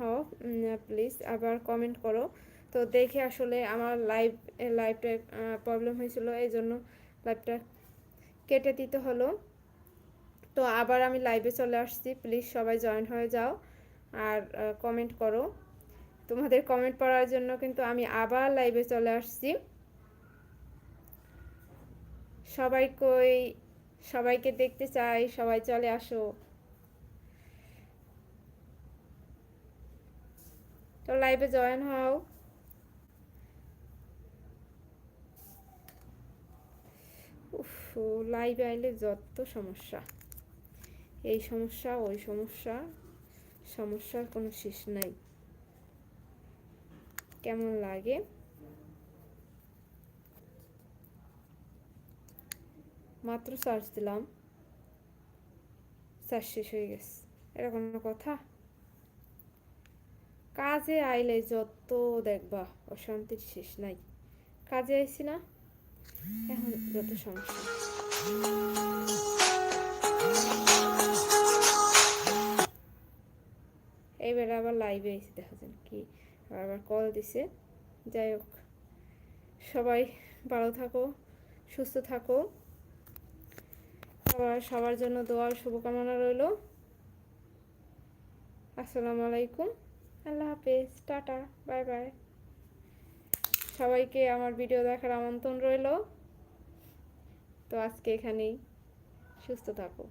হও প্লিজ আবার কমেন্ট করো। তো দেখে আসলে আমার লাইভ লাইভটা প্রবলেম হয়েছিল এই জন্য লাইভটা কেটে দিতে হলো। তো আবার আমি লাইভে চলে আসছি প্লিজ সবাই জয়েন হয়ে যাও আর কমেন্ট করো। তোমাদের কমেন্ট পড়ার জন্য কিন্তু আমি আবার লাইভে চলে আসছি। সবাই কই, সবাইকে দেখতে চাই, সবাই চলে আসো। তো লাইভে জয়েন হও। লাইভে আইলে যত সমস্যা। এই সমস্যা, ওই সমস্যা, সমস্যার কোনো শেষ নাই। কেমন লাগে? মাত্র চার্জ দিলাম। চার্জ শেষ হয়ে গেছে। এরকম কথা? কাজে আইলে যত দেখবা অশান্তির শেষ নাই। কাজে আইছি না, এখন যত সমস্যা। এইবার আবার লাইভে এসে দেখা যান কি আবার কল দিছে। যাই হোক, সবাই ভালো থাকো, সুস্থ থাকো। সবার সবার জন্য দোয়ার শুভকামনা রইল। আসসালামু আলাইকুম। আল্লাহ হাফেজ, টাটা, বাই বাই। সবাইকে আমার ভিডিও দেখার আমন্ত্রণ রইল। তো আজকে এখানেই। সুস্থ থাকো।